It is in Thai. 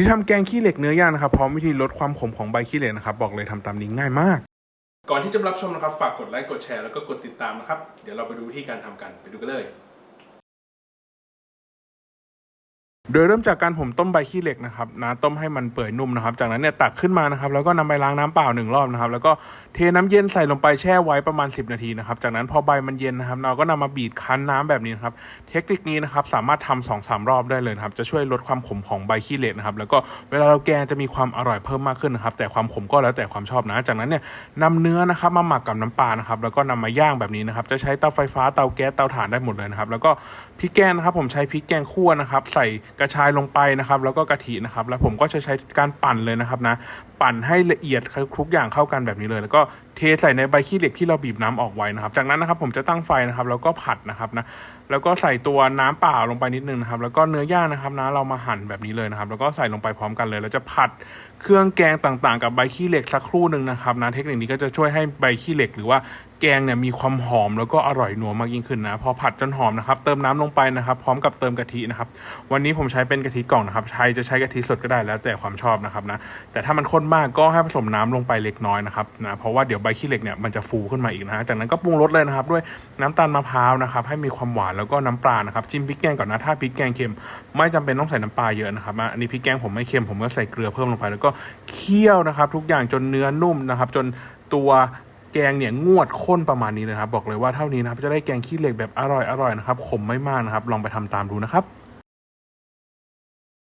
ธีทำแกงขี้เหล็กเนื้อย่างนะครับพร้อมวิธีลดความขมของใบขี้เหล็กนะครับบอกเลยทำตามนี้ง่ายมาก ก่อนที่จะรับชมนะครับฝากกดไลค์กดแชร์แล้วก็กดติดตามนะครับเดี๋ยวเราไปดูวิธีการทำกันไปดูกันเลย โดยเริ่มจากการผมต้มใบขี้เหล็กนะครับนะต้มให้มันเปื่อยนุ่มนะครับ จากนั้นเนี่ยตักขึ้นมานะครับ แล้วก็นำไปล้างน้ำเปล่าหนึ่งรอบนะครับ แล้วก็เทน้ำเย็นใส่ลงไปแช่ไว้ประมาณ 10 นาทีนะครับ จากนั้นพอใบมันเย็นนะครับ เราก็นำมาบีดคั้นน้ำแบบนี้นครับ เทคนิคนี้นะครับสามารถทำสองสามรอบได้เลยครับ จะช่วยลดความขมของใบขี้เหล็กนะครับ แล้วก็เวลาเราแกงจะมีความอร่อยเพิ่มมากขึ้นนะครับ แต่ความขมก็แล้วแต่ความชอบนะ จากนั้นเนี่ยนำเนื้อนะครับมาหมักกับน้ำปลานะครับ แล้วก็นำมาย่างแบบนี้นะครับ จะใช้เตาไฟฟ้า เตาแก๊ส เตาถ่านได้หมดเลยนะครับ แล้วก็พริกแกงนะครับผมใช้พริกแกงคั่วนะครับใส่กระชายลงไปนะครับ แล้วก็กะทินะครับ แล้วผมก็จะใช้การปั่นเลยนะครับนะ ปั่นให้ละเอียดทุกอย่างเข้ากันแบบนี้เลย แล้วก็เทใส่ในใบขี้เหล็กที่เราบีบน้ำออกไว้นะครับ จากนั้นนะครับผมจะตั้งไฟนะครับ แล้วก็ผัดนะครับนะ แล้วก็ใส่ตัวน้ำเปล่าลงไปนิดนึงนะครับ แล้วก็เนื้อย่างนะครับนะเรามาหั่นแบบนี้เลยนะครับ แล้วก็ใส่ลงไปพร้อมกันเลยแล้วจะผัดเครื่องแกงต่างๆ กับใบขี้เหล็กสักครู่หนึ่งนะครับนะ เทคนิคนี้ก็จะช่วยให้ใบขี้เหล็ก หรือว่า แกงเนี่ยมีความหอมแล้วก็อร่อยนัวมากยิ่งขึ้นนะ พอผัดจนหอมนะครับ เติมน้ำลงไปนะครับ พร้อมกับเติมกะทินะครับ วันนี้ผมใช้เป็นกะทิกล่องนะครับใครจะใช้กะทิสดก็ได้แล้วแต่ความชอบนะครับนะ แต่ถ้ามันข้นมากก็ให้ผสมน้ำลงไปเล็กน้อยนะครับนะ เพราะว่าเดี๋ยวใบขี้เหล็กเนี่ยมันจะฟูขึ้นมาอีกนะฮะ จากนั้นก็ปรุงรสเลยนะครับ ด้วยน้ำตาลมะพร้าวนะครับ ให้มีความหวานแล้วก็น้ำปลานะครับ จิ้มพริกแกงก่อนนะ ถ้าพริกแกงเค็มไม่จำเป็นต้องใส่น้ำปลาเยอะนะครับ อันนี้พริกแกงผมไม่เค็มผมก็ใส่เกลือเพิ่มลงไป แล้วก็เคี่ยวนะครับ ทุกอย่างจนเนื้อนุ่มนะครับ จนตัว แกงเนี่ยงวดข้นประมาณนี้นะครับ บอกเลยว่าเท่านี้นะครับจะได้แกงขี้เหล็กแบบอร่อยอร่อยนะครับขมไม่มากนะครับ ลองไปทำตามดูนะครับ